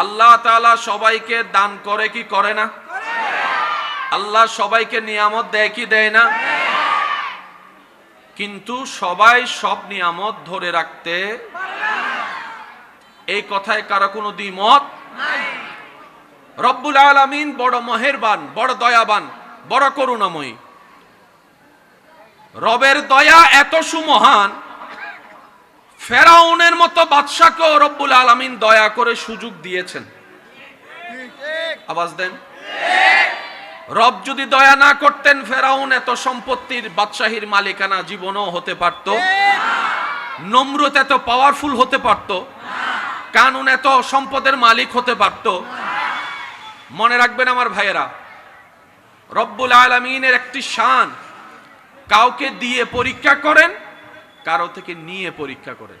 আল্লাহ তাআলা সবাইকে দান করে কি করে না? আল্লাহ সবাইকে নিয়ামত দেয় কি দেয় না? কিন্তু সবাই সব নিয়ামত ধরে রাখতে এই কথায় কারও কোনো দ্বিমত রব্বুল আলামিন বড় মহেরবান, বড় দয়াবান, বড় করুণাময়ী। রবের দয়া এত সুমহান ফেরাউনের মতো বাদশাকেও রব্বুল আলামিন দয়া করে সুযোগ দিয়েছেন। আওয়াজ দেন। রব যদি দয়া না করতেন, ফেরাউন এত সম্পত্তির বাদশাহীর মালিকানা জীবনও হতে পারত। নমরুত এত পাওয়ারফুল হতে পারত। কানুন এত সম্পদের মালিক হতে পারত। মনে রাখবেন আমার ভাইয়েরা, রব্বুল আলমিনের একটি শান, কাউকে দিয়ে পরীক্ষা করেন, কারও থেকে নিয়ে পরীক্ষা করেন।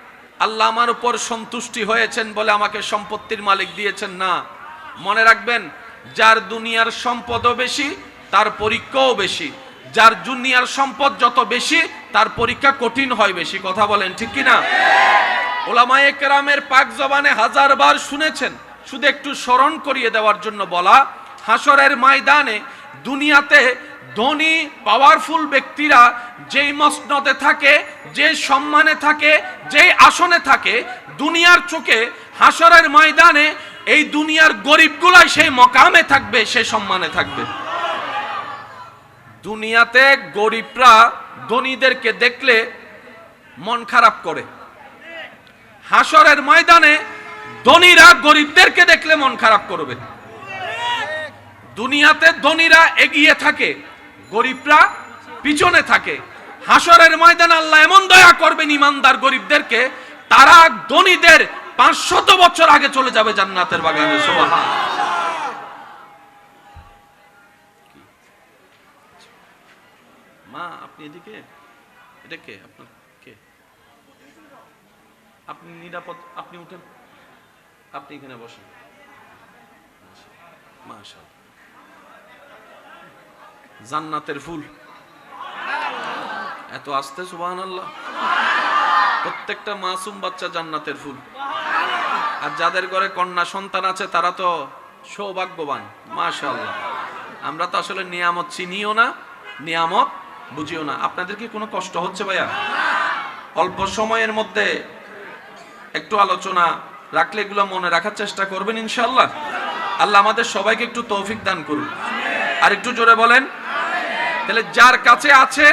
আল্লাহ আমার উপর সন্তুষ্টি হয়েছেন বলে আমাকে সম্পত্তির মালিক দিয়েছেন না। মনে রাখবেন, যার দুনিয়ার সম্পদও বেশি, তার পরীক্ষাও বেশি। যার জুনিয়ার সম্পদ যত বেশি, তার পরীক্ষা কঠিন হয় বেশি। কথা বলেন, ঠিক কি না ওলামায়ে কেরামের পাক জবানে হাজার বার শুনেছেন। শুধু একটু স্মরণ করিয়ে দেওয়ার জন্য বলা হাসরের ময়দানে দুনিয়াতে ধনী পাওয়ারফুল ব্যক্তিরা যেই মসনদে থাকে যে সম্মানে থাকে, যেই আসনে থাকে, দুনিয়ার চোখে হাসরের ময়দানে এই দুনিয়ার গরিবগুলাই সেই মকামে থাকবে সে সম্মানে থাকবে। দুনিয়াতে গরিবরা ধনীদেরকে দেখলে মন খারাপ করে। হাসরের ময়দানে ধনীরা গরিবদেরকে দেখলে মন খারাপ করবে। দুনিয়াতে ধনীরা এগিয়ে থাকে। গরিবরা পিছনে থাকে। হাসরের ময়দানে আল্লাহ এমন দয়া করবেন ইমানদার গরিবদেরকে, তারা ধনীদের পাঁচশত বছর আগে চলে যাবে জান্নাতের বাগানে। সুবহান। মা, আপনি এদিকে? এটা কে? আপনার কে? আপনি নিরাপদ, আপনি উঠেন। আপনি এখানে বসেন। মাশাআল্লাহ। জান্নাতের ফুল। এত আস্তে সুবাহ আল্লাহ প্রত্যেকটা মাসুম বাচ্চা জান্নাতের ফুল। আর যাদের ঘরে কন্যা সন্তান আছে, তারা তো সৌভাগ্যবান, মাশাআল্লাহ। আমরা তো আসলে নিয়ামত চিনিও না, নিয়ামত বুঝিও না। আপনাদের কি কোনো কষ্ট হচ্ছে ভাইয়া? অল্প সময়ের মধ্যে একটু আলোচনা রাখলে এগুলো মনে রাখার চেষ্টা করবেন ইনশাল্লাহ আল্লাহ আমাদের সবাইকে একটু তৌফিক দান করুন। আর একটু জোরে বলেন তাহলে যার কাছে আছে,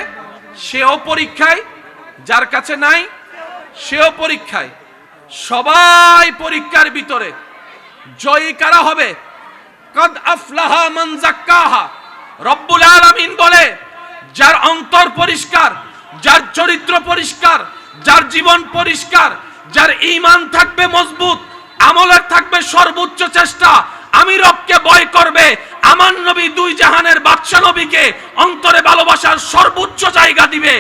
সেও পরীক্ষায়, যার কাছে নাই, সেও পরীক্ষায়। সবাই পরীক্ষার ভিতরে। জয়ী কারা হবে? কদ আফলাহা মান জাক্কাহা। রব্বুল আলামিন বলে, যার অন্তর পরিষ্কার, যার চরিত্র পরিষ্কার, যার জীবন পরিষ্কার, যার ঈমান থাকবে মজবুত, আমলের থাকবে সর্বোচ্চ চেষ্টা, আমি রবকে ভয় করবে আমার নবী দুই জাহানের বাদশা নবীকে অন্তরে ভালোবাসার সর্বোচ্চ জায়গা দিবে।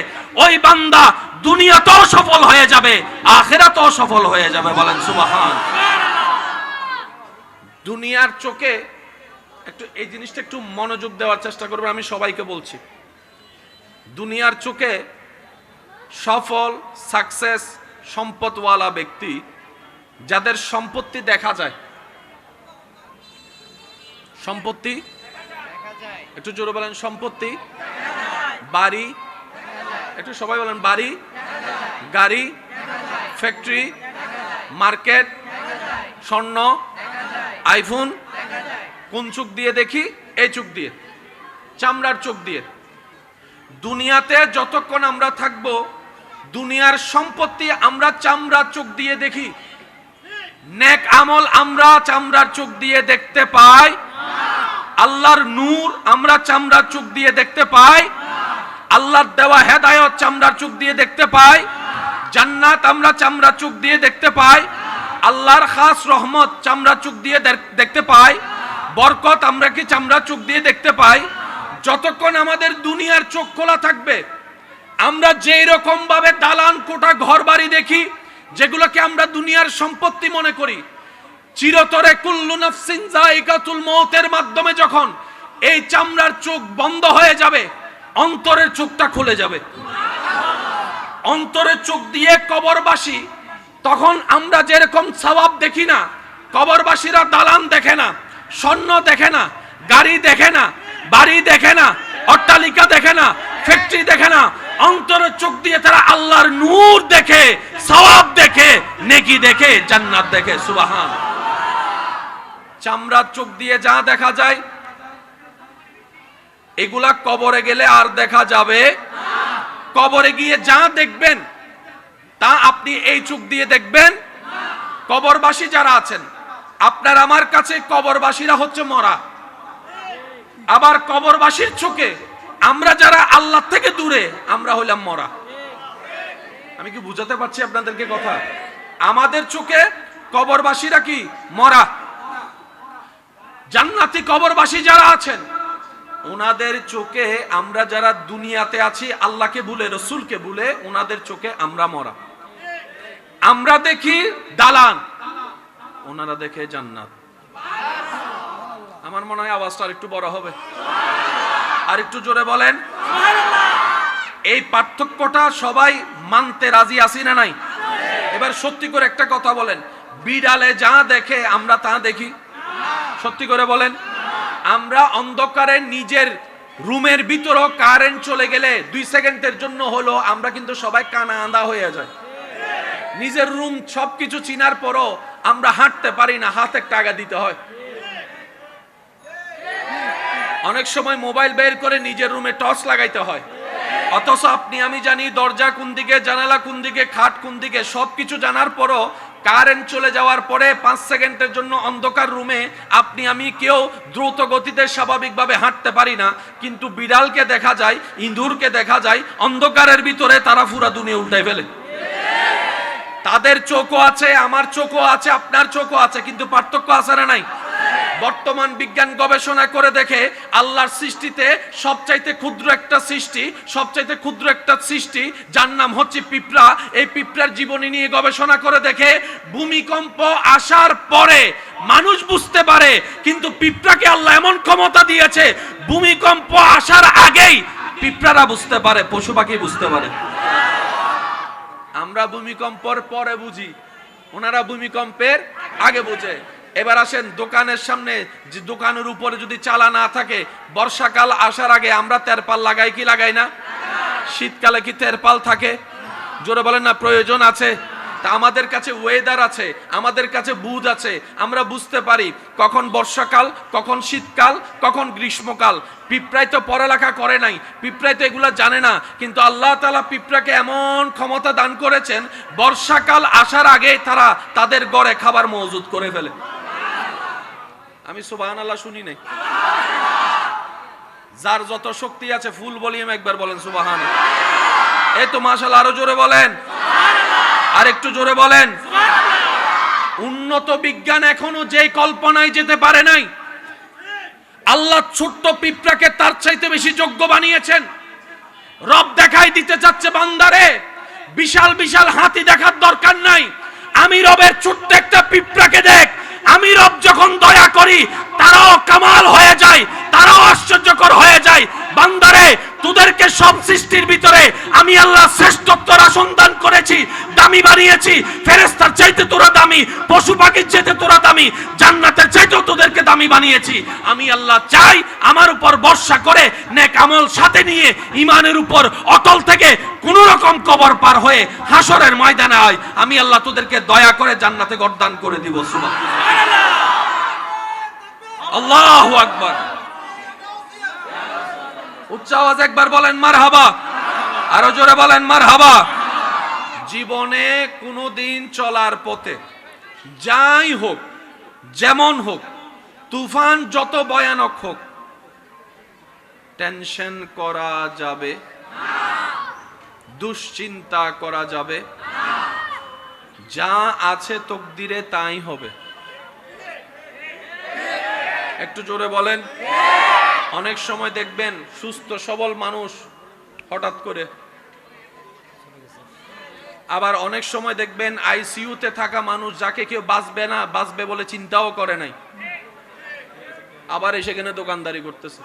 ওই বান্দা দুনিয়াতেও সফল হয়ে যাবে, আখেরাতেও সফল হয়ে যাবে বলেন সুবহান। দুনিয়ার চোখে একটু এই জিনিসটা একটু মনোযোগ দেওয়ার চেষ্টা করবে আমি সবাইকে বলছি। দুনিয়ার চোখে সফল সাকসেস সম্পদওয়ালা ব্যক্তি, যাদের সম্পত্তি দেখা যায় সম্পত্তি? একটু জোরে বলেন সম্পত্তি? বাড়ি? একটু সবাই বলেন বাড়ি? গাড়ি? ফ্যাক্টরি? মার্কেট? স্বর্ণ? আইফোন? কোন চোখ দিয়ে দেখি? এই চোখ দিয়ে। চামড়ার চোখ দিয়ে। দুনিয়াতে যতক্ষণ আমরা থাকব দুনিয়ার সম্পত্তি আমরা চামড়ার চোখ দিয়ে দেখি। নেক আমল আমরা চামড়ার চোখ দিয়ে দেখতে পাই। আল্লাহর নূর আমরা চামড়ার চোখ দিয়ে দেখতে পাই। আল্লাহর দেওয়া হেদায়ত চামড়ার চোখ দিয়ে দেখতে পাই। জান্নাত আমরা চামড়ার চোখ দিয়ে দেখতে পাই। আল্লাহর খাস রহমত চামড়া চোখ দিয়ে দেখতে পাই। বরকত আমরা কি চামড়া চোখ দিয়ে দেখতে পাই। যতক্ষণ আমাদের দুনিয়ার চোখ খোলা থাকবে, আমরা যেই রকম ভাবে দালান কোটা ঘর বাড়ি দেখি, যেগুলোকে আমরা দুনিয়ার সম্পত্তি মনে করি চিরতরে কুল্লু নাফসিন জায়গাতুল মৌতের মাধ্যমে যখন এই চামড়ার চোখ বন্ধ হয়ে যাবে, অন্তরের চোখটা খুলে যাবে। অন্তরের চোখ দিয়ে কবরবাসী, তখন আমরা যেরকম সওয়াব দেখি না, কবরবাসীরা দালান দেখে না, স্বর্ণ দেখে না, গাড়ি দেখে না, বাড়ি দেখে না, অট্টালিকা দেখে না, ফ্যাক্টরি দেখে না, অন্তরের চোখ দিয়ে তারা আল্লাহর নূর দেখে সওয়াব দেখে, নেকি দেখে, জান্নাত দেখে, সুবাহান। চামড়ার চোখ দিয়ে যা দেখা যায়, এগুলা কবরে গেলে আর দেখা যাবে কবরে গিয়ে যা দেখবেন, তা আপনি এই চোখ দিয়ে দেখবেন। কবরবাসী যারা আছেন, আপনার আমার কাছে কবরবাসীরা হচ্ছে মরা। আবার কবরবাসীর চোখে আমরা যারা আল্লাহ থেকে দূরে, আমরা হইলাম মরা। আমি কি বুঝাতে পারছি আপনাদেরকে কথা? আমাদের চোখে কবরবাসীরা কি মরা? জান্নাতি কবরবাসী যারা আছেন, ওনাদের চোখে আমরা যারা দুনিয়াতে আছি, আল্লাহকে ভুলে, রসুলকে ভুলে, ওনাদের চোখে আমরা মরা। আমরা দেখি দালান। ওনারা দেখে জান্নাত। আমার মনে হয় আওয়াজটা একটু বড় হবে। আর একটু জোরে বলেন। এই পার্থক্যটা সবাই মানতে রাজি আসি না নাই? এবার সত্যি করে একটা কথা বলেন। বিড়ালে যা দেখে আমরা তা দেখি। সত্যি করে বলেন, আমরা অন্ধকারে নিজের রুমের ভিতরও কারেন্ট চলে গেলে দুই সেকেন্ডের জন্য হলো আমরা কিন্তু সবাই কানা আন্দা হয়ে যায় নিজের রুম সবকিছু চিনার পরও আমরা হাঁটতে পারি না, হাত আগা দিতে হয়। অনেক সময় মোবাইল বের করে নিজের রুমে টর্চ লাগাইতে হয়। অথচ আপনি, আমি জানি দরজা কোন দিকে, জানালা কোন দিকে, খাট কোন দিকে, সবকিছু জানার পরও কারেন্ট চলে যাওয়ার পরে পাঁচ সেকেন্ডের জন্য অন্ধকার রুমে আপনি, আমি কেউ দ্রুত গতিতে স্বাভাবিকভাবে হাঁটতে পারি না। কিন্তু বিড়ালকে দেখা যায়, ইঁদুরকে দেখা যায়, অন্ধকারের ভিতরে তারা ফুরা দুনিয়া উল্টাই ফেলে। তাদের চোখও আছে, আমার চোখও আছে, আপনার চোখও আছে, কিন্তু পার্থক্য না নাই। বর্তমান বিজ্ঞান গবেষণা করে দেখে আল্লাহর সৃষ্টিতে সবচাইতে ক্ষুদ্র একটা সৃষ্টি, সবচাইতে ক্ষুদ্র একটা সৃষ্টি, যার নাম হচ্ছে পিঁপড়া। এই পিঁপড়ার জীবনী নিয়ে গবেষণা করে দেখে ভূমিকম্প আসার পরে মানুষ বুঝতে পারে, কিন্তু পিঁপড়াকে আল্লাহ এমন ক্ষমতা দিয়েছে, ভূমিকম্প আসার আগেই পিঁপড়ারা বুঝতে পারে, পশু পাখি বুঝতে পারে। আমরা ভূমিকম্পর পরে বুঝি, ওনারা ভূমিকম্পের আগে বুঝে। এবার আসেন দোকানের সামনে, যে দোকানের উপরে যদি চালা না থাকে, বর্ষাকাল আসার আগে আমরা তেরপাল লাগাই কি লাগাই না? শীতকালে কি তেরপাল থাকে? জোরে বলেন না, প্রয়োজন আছে। তা আমাদের কাছে ওয়েদার আছে, আমাদের কাছে বুধ আছে, আমরা বুঝতে পারি কখন বর্ষাকাল, কখন শীতকাল, কখন গ্রীষ্মকাল। পিঁপড়াই তো পড়ালেখা করে নাই, পিঁপড়াই তো এগুলা জানে না, কিন্তু আল্লাহ তালা পিঁপড়াকে এমন ক্ষমতা দান করেছেন, বর্ষাকাল আসার আগে তারা তাদের গড়ে খাবার মজুদ করে ফেলে। আমি সুবাহান আল্লাহ শুনি নাই। যার যত শক্তি আছে ফুল ভলিউম একবার বলেন সুবাহান। এই তো মাশাল আরও জোরে বলেন। আর একটু জোরে বলেন। উন্নত বিজ্ঞান এখনও যে কল্পনায় যেতে পারে নাই আল্লাহ ছোট্ট পিঁপড়াকে তার চাইতে বেশি যোগ্য বানিয়েছেন। রব দেখাই দিতে চাচ্ছে বান্দারে বিশাল বিশাল হাতি দেখার দরকার নাই। আমি রবের ছোট্ট একটা পিঁপড়াকে দেখ আমি রব যখন দয়া করি তারাও কামাল হয়ে যায় তারাও আশ্চর্যকর হয়ে যায়। বান্দারে তোদেরকে সব সৃষ্টির ভিতরে আমি আল্লাহ শ্রেষ্ঠত্বর আসন করেছি, দামি বানিয়েছি। ফেরেস্তার চাইতে তোরা দামি, পশু পাখির চাইতে তোরা দামি, জান্নাতের চাইতেও তোদেরকে দামি বানিয়েছি। আমি আল্লাহ চাই আমার উপর বর্ষা করে নেক আমল সাথে নিয়ে ইমানের উপর অটল থেকে কোন রকম কবর পার হয়ে হাসরের ময়দানে হয় আমি আল্লাহ তোদেরকে দয়া করে জান্নাতে গরদান করে দিব সুবহান আল্লাহু আকবার। উচ্চ আওয়াজ একবার বলেন মার হাবা আরও জোরে বলেন মার হাবা জীবনে কোনোদিন চলার পথে যাই হোক, যেমন হোক, তুফান যত ভয়ানক হোক, টেনশন করা যাবে, দুশ্চিন্তা করা যাবে, যা আছে তকদিরে তাই হবে। একটু জোরে বলেন। অনেক সময় দেখবেন সুস্থ, সবল মানুষ হঠাৎ করে। আবার অনেক সময় দেখবেন আইসিইউতে থাকা মানুষ যাকে কেউ বাঁচবে না, বাঁচবে বলে চিন্তাও করে নাই। আবার এসে এখানে দোকানদারি করতেছে।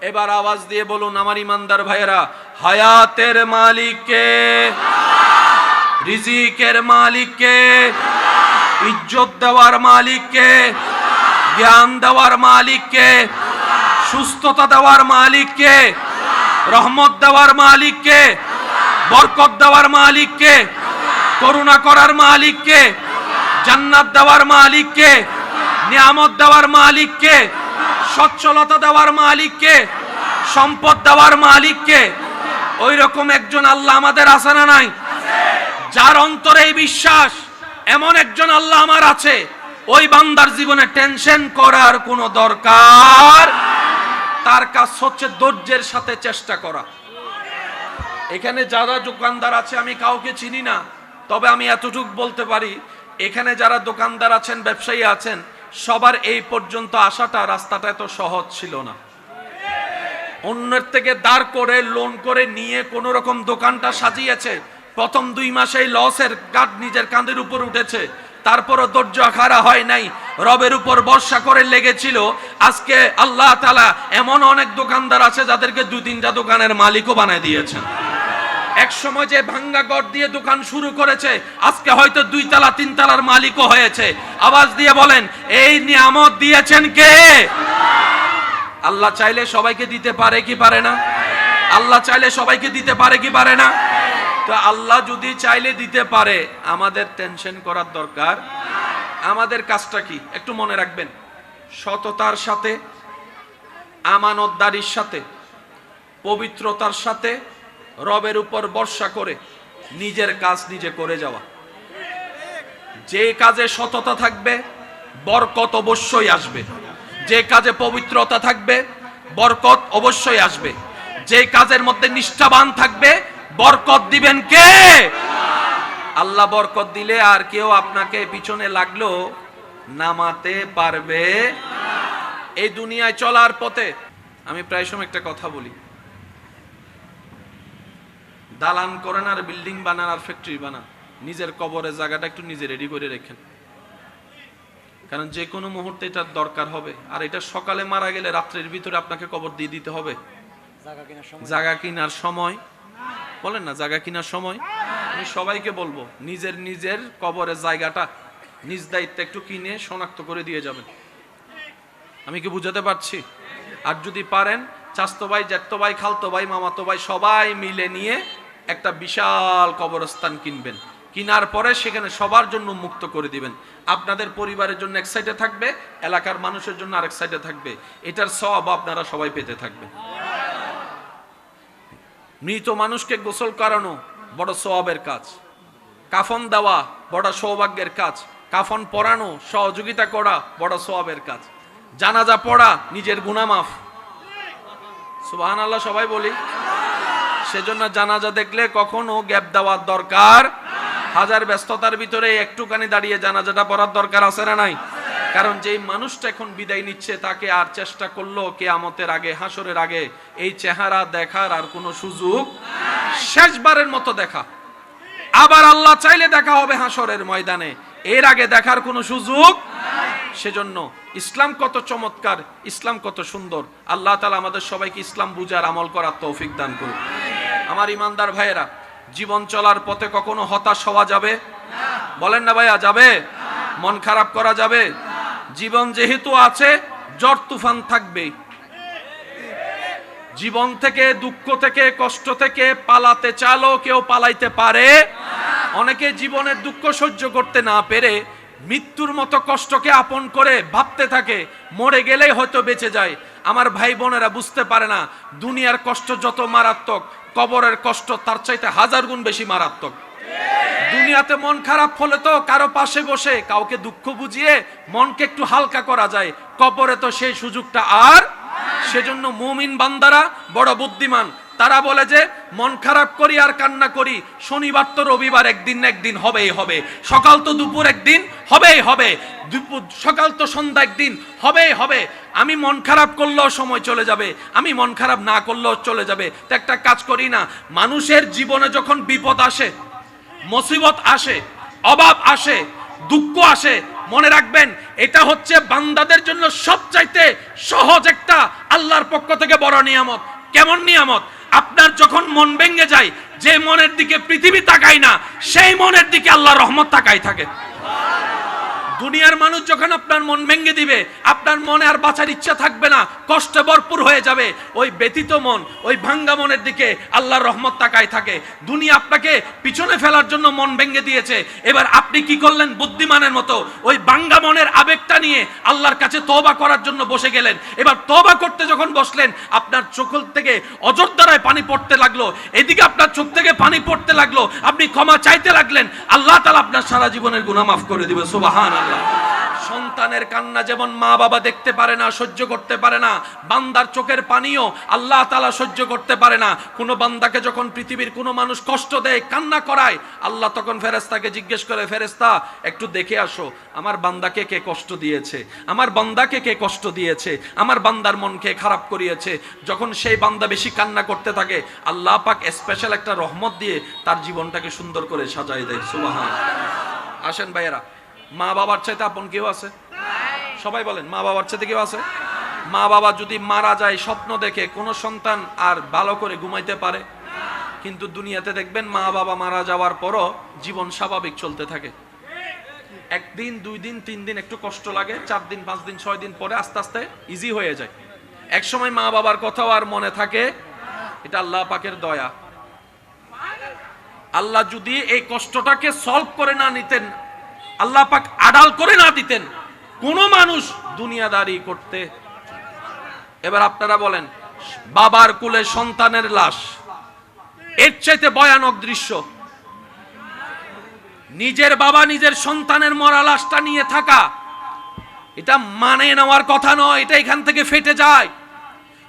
এবার আওয়াজ দিয়ে বলুন, আমার ইমানদার ভাইয়েরা, হায়াতের মালিককে, রিজিকের মালিককে, ইজ্জত দেওয়ার মালিককে, জ্ঞান দেওয়ার মালিককে সুস্থতা দেওয়ার মালিককে রহমত দেওয়ার মালিককে বরকত দেওয়ার মালিককে করুণা করার মালিককে জান্নাত দেওয়ার মালিককে নিয়ামত দেওয়ার মালিককে সচ্ছলতা দেওয়ার মালিককে সম্পদ দেওয়ার মালিককে ওই রকম একজন আল্লাহ আমাদের আছে না নাই? যার অন্তরে এই বিশ্বাস, এমন একজন আল্লাহ আমার আছে। ওই বান্দার জীবনে টেনশন করার কোনো দরকার তার কাজ হচ্ছে ধৈর্যের সাথে চেষ্টা করা। এখানে যারা দোকানদার আছে, আমি কাউকে চিনি না, তবে আমি এতটুক বলতে পারি, এখানে যারা দোকানদার আছেন, ব্যবসায়ী আছেন, সবার এই পর্যন্ত আসাটা রাস্তাটা এত সহজ ছিল না। অন্যের থেকে দাঁড় করে লোন করে নিয়ে কোন রকম দোকানটা সাজিয়েছে, প্রথম দুই মাসেই লসের কাঠ নিজের কাঁধের উপর উঠেছে তারপরও ধৈর্য খারা হয় নাই। রবের উপর বর্ষা করে লেগেছিল। আজকে আল্লাহ তালা এমন অনেক দোকানদার আছে যাদেরকে দু তিনটা দোকানের মালিকও বানায় দিয়েছেন। এক সময় যে ভাঙ্গা গড় দিয়ে দোকান শুরু করেছে, আজকে হয়তো দুই তালা, তিন তালার মালিকও হয়েছে। আওয়াজ দিয়ে বলেন, এই নিয়ামত দিয়েছেন কে? আল্লাহ চাইলে সবাইকে দিতে পারে কি পারে না? আল্লাহ চাইলে সবাইকে দিতে পারে কি পারে না? তো আল্লাহ যদি চাইলে দিতে পারে, আমাদের টেনশন করার দরকার। আমাদের কাজটা কি? একটু মনে রাখবেন। সততার সাথে, আমানতদারির সাথে, পবিত্রতার সাথে, রবের উপর বর্ষা করে নিজের কাজ নিজে করে যাওয়া। যে কাজে সততা থাকবে, বরকত অবশ্যই আসবে। যে কাজে পবিত্রতা থাকবে, বরকত অবশ্যই আসবে। যে কাজের মধ্যে নিষ্ঠাবান থাকবে বরকত দিবেন কে? আল্লাহ বরকত দিলে আর কেউ আপনাকে পিছনে লাগল নামাতে পারবে। এই দুনিয়ায় চলার পথে আমি প্রায় সময় একটা কথা বলি। দালান করেন আর বিল্ডিং বানান আর ফ্যাক্টরি বানান। নিজের কবরের জায়গাটা একটু নিজে রেডি করে রেখেন। কারণ যে কোনো মুহূর্তে এটার দরকার হবে। আর এটা সকালে মারা গেলে রাত্রের ভিতরে আপনাকে কবর দিয়ে দিতে হবে। জায়গা কেনার সময়। কেনার সময়। বলেন না, জায়গা কেনার সময়? আমি সবাইকে বলব, নিজের নিজের কবরের জায়গাটা নিজ দায়িত্বে একটু কিনে শনাক্ত করে দিয়ে যাবেন। আমি কি বুঝাতে পারছি? আর যদি পারেন, চাস্তো ভাই জ্যাঠতো ভাই, খালতো ভাই, মামাতো ভাই, সবাই মিলে নিয়ে একটা বিশাল কবরস্থান কিনবেন। কিনার পরে সেখানে সবার জন্য মুক্ত করে দিবেন। আপনাদের পরিবারের জন্য এক সাইডে থাকবে, এলাকার মানুষের জন্য আরেক সাইডে থাকবে। এটার সব আপনারা সবাই পেতে থাকবেন। মৃত মানুষকে গোসল করানো বড় সওয়াবের কাজ। কাফন দেওয়া বড় সৌভাগ্যের কাজ। কাফন পরানো, সহযোগিতা করা বড় সওয়াবের কাজ। জানাজা পড়া, নিজের গুণামাফ সুবাহান আল্লাহ সবাই বলি। সেজন্য জানাজা দেখলে কখনো গ্যাপ দেওয়ার দরকার। হাজার ব্যস্ততার ভিতরে একটুখানি দাঁড়িয়ে জানাজাটা পড়ার দরকার আছে না নাই? কারণ যেই মানুষটা এখন বিদায় নিচ্ছে, তাকে আর চেষ্টা করল কেয়ামতের আগে হাসরের আগে। এই চেহারা দেখার আর কোনো সুযোগ শেষবারের মতো দেখা। আবার আল্লাহ চাইলে দেখা হবে হাসরের ময়দানে। এর আগে দেখার কোনো সুযোগ সেজন্য ইসলাম কত চমৎকার, ইসলাম কত সুন্দর। আল্লাহ তালা আমাদের সবাইকে ইসলাম বুঝার আমল করার তৌফিক দান করুন আমার ইমানদার ভাইয়েরা, জীবন চলার পথে কখনো হতাশ হওয়া যাবে? বলেন না ভাইয়া, যাবে? মন খারাপ করা যাবে? জীবন যেহেতু আছে, জ্বর তুফান থাকবেই। জীবন থেকে, দুঃখ থেকে, কষ্ট থেকে পালাতে চালো কেউ পালাইতে পারে। অনেকে জীবনের দুঃখ সহ্য করতে না পেরে মৃত্যুর মতো কষ্টকে আপন করে ভাবতে থাকে, মরে গেলেই হয়তো বেঁচে যায়। আমার ভাই বোনেরা বুঝতে পারে না, দুনিয়ার কষ্ট যত মারাত্মক, কবরের কষ্ট তার চাইতে হাজার গুণ বেশি মারাত্মক। দুনিয়াতে মন খারাপ হলে তো কারও পাশে বসে, কাউকে দুঃখ বুঝিয়ে মনকে একটু হালকা করা যায়। কবরে তো সেই সুযোগটা আর সেজন্য মুমিন বান্দারা বড় বুদ্ধিমান। তারা বলে যে, মন খারাপ করি আর কান্না করি, শনিবার তো রবিবার, একদিন না একদিন হবেই হবে। সকাল তো দুপুর একদিন হবেই হবে। দুপুর, সকাল তো সন্ধ্যা একদিন হবেই হবে। আমি মন খারাপ করলেও সময় চলে যাবে, আমি মন খারাপ না করলেও চলে যাবে। তো একটা কাজ করি না, মানুষের জীবনে যখন বিপদ আসে মুসিবত আসে, অভাব আসে, দুঃখ আসে, মনে রাখবেন, এটা হচ্ছে বান্দাদের জন্য সবচাইতে সহজ একটা আল্লাহর পক্ষ থেকে বড় নিয়ামত। কেমন নিয়ামত? আপনার যখন মন ভেঙে যায়, যে মনের দিকে পৃথিবী তাকায় না, সেই মনের দিকে আল্লাহ রহমত তাকাই থাকে। দুনিয়ার মানুষ যখন আপনার মন ভেঙে দিবে, আপনার মনে আর বাঁচার ইচ্ছা থাকবে না, কষ্টে ভরপুর হয়ে যাবে। ওই ব্যতীত মন, ওই ভাঙ্গা মনের দিকে আল্লাহর রহমত তাকায় থাকে। দুনিয়া আপনাকে পিছনে ফেলার জন্য মন ভেঙে দিয়েছে। এবার আপনি কি করলেন? বুদ্ধিমানের মতো ওই ভাঙ্গা মনের আবেগটা নিয়ে আল্লাহর কাছে তওবা করার জন্য বসে গেলেন। এবার তবা করতে যখন বসলেন, আপনার চোখ থেকে অযোধ্যারায় পানি পড়তে লাগল। এদিকে আপনার চোখ থেকে পানি পড়তে লাগল। আপনি ক্ষমা চাইতে লাগলেন। আল্লাহ তালা আপনার সারা জীবনের গুনাহ মাফ করে দিবে। সুবহান সন্তানের কান্না যেমন মা বাবা দেখতে পারে না, সহ্য করতে পারে না, বান্দার চোখের পানিও আল্লাহ তালা সহ্য করতে পারে না। কোনো বান্দাকে যখন পৃথিবীর কোনো মানুষ কষ্ট দেয়, কান্না করায়, আল্লাহ তখন ফেরেস্তাকে জিজ্ঞেস করে ফেরেস্তা একটু দেখে আসো, আমার বান্দাকে কে কষ্ট দিয়েছে? আমার বান্দাকে কে কষ্ট দিয়েছে? আমার বান্দার মনকে খারাপ করিয়েছে? যখন সেই বান্দা বেশি কান্না করতে থাকে, আল্লাহ পাক স্পেশাল একটা রহমত দিয়ে তার জীবনটাকে সুন্দর করে সাজাই দেয়। সুবাহান আসেন ভাইয়েরা মা বাবার চাইতে আপন কেউ আছে? সবাই বলেন মা বাবার চাইতে কেউ আছে? মা বাবা যদি মারা যায় স্বপ্ন দেখে কোনো সন্তান আর ভালো করে ঘুমাইতে পারে? কিন্তু দুনিয়াতে দেখবেন মা বাবা মারা যাওয়ার পরও জীবন স্বাভাবিক চলতে থাকে। একদিন দুই দিন তিন দিন একটু কষ্ট লাগে চার দিন পাঁচ দিন ছয় দিন পরে আস্তে আস্তে ইজি হয়ে যায়। এক সময় মা বাবার কথাও আর মনে থাকে এটা আল্লাহ পাকের দয়া। আল্লাহ যদি এই কষ্টটাকে সলভ করে না নিতেন আল্লাহ পাক আড়াল করে না দিতেন। কোন মানুষ দুনিয়াদারি করতে। এবার আপনারা বলেন, বাবার কুলে সন্তানের লাশ, এর চাইতে ভয়ানক দৃশ্য। নিজের বাবা নিজের সন্তানের মরা লাশটা নিয়ে থাকা, এটা মানে নেওয়ার কথা নয়, এটা এখান থেকে ফেটে যায়।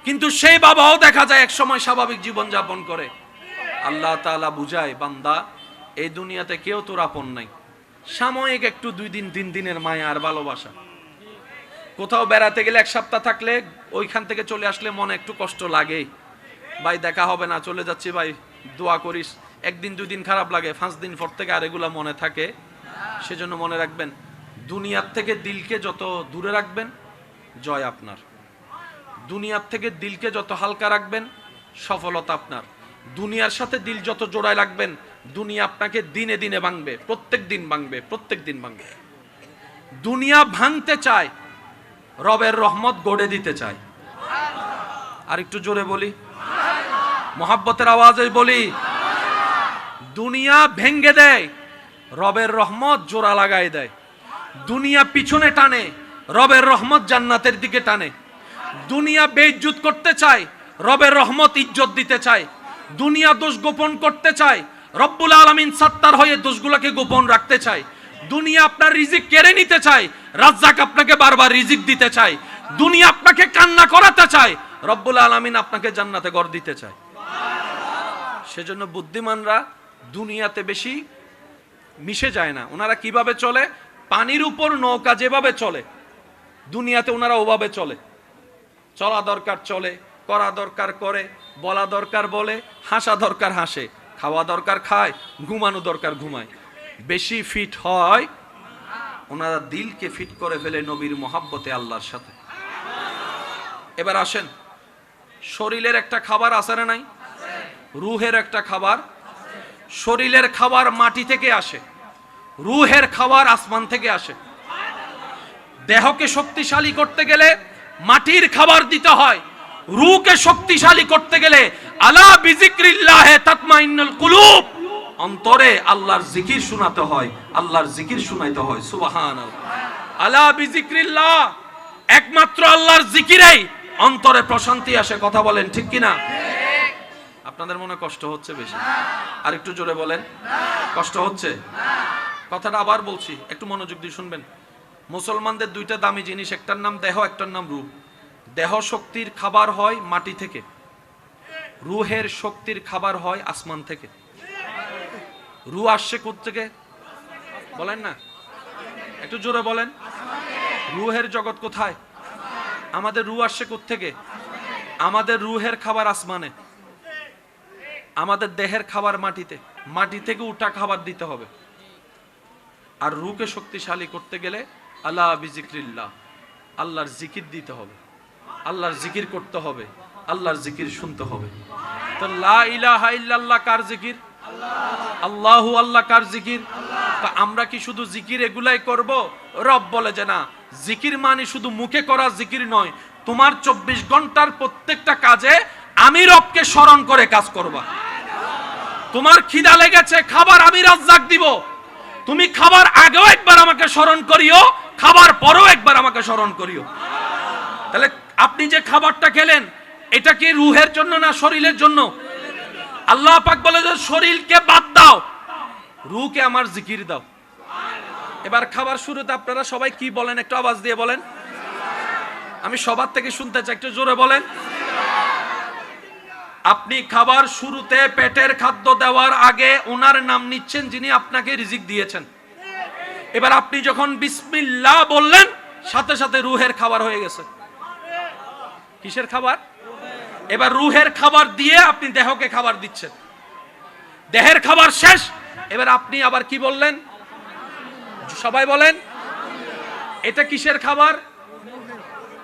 কিন্তু সেই বাবাও দেখা যায় এক সময় স্বাভাবিক জীবন যাপন করে। আল্লাহ তাআলা বুঝায়, বান্দা, এই দুনিয়াতে কেউ তোর আপন নাই। সাময়িক একটু দুই দিন, তিন দিনের মায়া আর ভালোবাসা। কোথাও বেড়াতে গেলে এক সপ্তাহ থাকলে ওইখান থেকে চলে আসলে মনে একটু কষ্ট লাগে ভাই, দেখা হবে না, চলে যাচ্ছি ভাই, দোয়া করিস। একদিন, দুই দিন খারাপ লাগে, পাঁচ দিন পর থেকে আর এগুলা মনে থাকে। সেজন্য মনে রাখবেন, দুনিয়ার থেকে দিলকে যত দূরে রাখবেন, জয় আপনার। দুনিয়ার থেকে দিলকে যত হালকা রাখবেন, সফলতা আপনার। দুনিয়ার সাথে দিল যত জোড়ায় রাখবেন দুনিয়া আপনাকে দিনে দিনে ভাঙবে, প্রত্যেক দিন ভাঙবে, প্রত্যেক দিন ভাঙবে। দুনিয়া ভাঙতে চায়, রবের রহমত গড়ে দিতে চায়। আর একটু জোরে বলি, মোহাব্বতের আওয়াজে বলি, দুনিয়া ভেঙ্গে দেয়, রবের রহমত জোড়া লাগাই দেয়। দুনিয়া পিছনে টানে, রবের রহমত জান্নাতের দিকে টানে। দুনিয়া বেইজ্জুত করতে চায়, রবের রহমত ইজ্জত দিতে চায়। দুনিয়া দোষ গোপন করতে চায় রব্বুল আলমিন সাত্তার হয়ে দোষগুলোকে গোপন রাখতে চায়। দুনিয়া আপনার রিজিক কেড়ে নিতে চায়। রাজ্জাক আপনাকে বারবার রিজিক দিতে চায়। দুনিয়া আপনাকে কান্না করাতে চায়। রব্বুল আলমিন আপনাকে জান্নাতে গড় দিতে চায়। সেজন্য বুদ্ধিমানরা দুনিয়াতে বেশি মিশে যায় না। ওনারা কীভাবে চলে? পানির উপর নৌকা যেভাবে চলে, দুনিয়াতে ওনারা ওভাবে চলে। চলা দরকার চলে, করা দরকার করে, বলা দরকার বলে, হাসা দরকার হাসে। খাওয়া দরকার খায়, ঘুমানো দরকার ঘুমায়। বেশি ফিট হয়, ওনারা দিলকে ফিট করে ফেলে নবীর মহাব্বতে আল্লাহর সাথে। এবার আসেন, শরীরের একটা খাবার আছে না নাই? রুহের একটা খাবার। শরীরের খাবার মাটি থেকে আসে, রুহের খাবার আসমান থেকে আসে। দেহকে শক্তিশালী করতে গেলে মাটির খাবার দিতে হয় রুকে শক্তিশালী করতে গেলে আলা বিজিক্রিল্লাহে তাতমাইন্নুল কুলুব। অন্তরে আল্লাহর জিকির শোনাতে হয়, আল্লাহর জিকির শোনাইতে হয়, সুবহানাল্লাহ। আলা বিজিক্রিল্লাহ, একমাত্র আল্লাহর জিকিরেই অন্তরে প্রশান্তি আসে, কথা বলেন ঠিক কিনা? আপনাদের মনে কষ্ট হচ্ছে বেশি? আর একটু জোরে বলেন। কষ্ট হচ্ছে? কথাটা আবার বলছি, একটু মনোযোগ দিয়ে শুনবেন। মুসলমানদের দুইটা দামি জিনিস, একটার নাম দেহ, একটার নাম রূপ। দেহ শক্তির খাবার হয় মাটি থেকে। রুহের শক্তির খাবার হয় আসমান থেকে। রু আসছে থেকে বলেন না। একটু জোরে বলেন। রুহের জগৎ কোথায়? আমাদের রু আসছে থেকে আমাদের রুহের খাবার আসমানে। আমাদের দেহের খাবার মাটিতে। মাটি থেকে উঠা খাবার দিতে হবে। আর রুকে শক্তিশালী করতে গেলে আল্লাহ বিজিক্রিল্লাহ। আল্লাহর জিকির দিতে হবে। আল্লাহর জিকির করতে হবে। আল্লাহর জিকির শুনতে হবে। তো লা ইল্লাল্লাহ কার জিকির? আল্লাহু আল্লাহ কার জিকির? তা আমরা কি শুধু জিকির এগুলাই করব? রব বলে যে না। জিকির মানে শুধু মুখে করা জিকির নয়। তোমার চব্বিশ ঘণ্টার প্রত্যেকটা কাজে আমি রবকে স্মরণ করে কাজ করবা। তোমার খিদা লেগেছে, খাবার আমি রাজ্জাক দিব। তুমি খাবার আগেও একবার আমাকে স্মরণ করিও, খাবার পরেও একবার আমাকে স্মরণ করিও। তাহলে আপনি যে খাবারটা খেলেন এটা কি রুহের জন্য না শরীরের জন্য? আল্লাহ পাক বলে যে শরীরকে বাদ দাও। রুহকে আমার জিকির দাও। এবার খাবার শুরুতে আপনারা সবাই কি বলেন? একটু আওয়াজ দিয়ে বলেন। আমি সবার থেকে শুনতে চাই, একটু জোরে বলেন। আপনি খাবার শুরুতে পেটের খাদ্য দেওয়ার আগে ওনার নাম নিচ্ছেন যিনি আপনাকে রিজিক দিয়েছেন। এবার আপনি যখন বিসমিল্লাহ বললেন, সাথে সাথে রুহের খাবার হয়ে গেছে। কিসের খাবার? এবার রুহের খাবার দিয়ে আপনি দেহকে খাবার দিচ্ছেন। দেহের খাবার শেষ। এবার আপনি আবার কি বললেন? সবাই বলেন, এটা কিসের খাবার?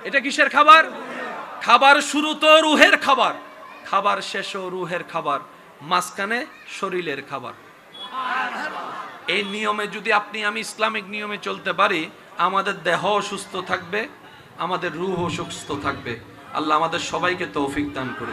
এটা কিসের খাবার? খাবার শুরু তো রুহের খাবার। খাবার শেষও রুহের খাবার, মাঝখানে শরীরের খাবার। এই নিয়মে যদি আপনি, আমি ইসলামিক নিয়মে চলতে পারি, আমাদের দেহ সুস্থ থাকবে, আমাদের রুহও সুস্থ থাকবে। আল্লাহ আমাদের সবাইকে তৌফিক দান করুন।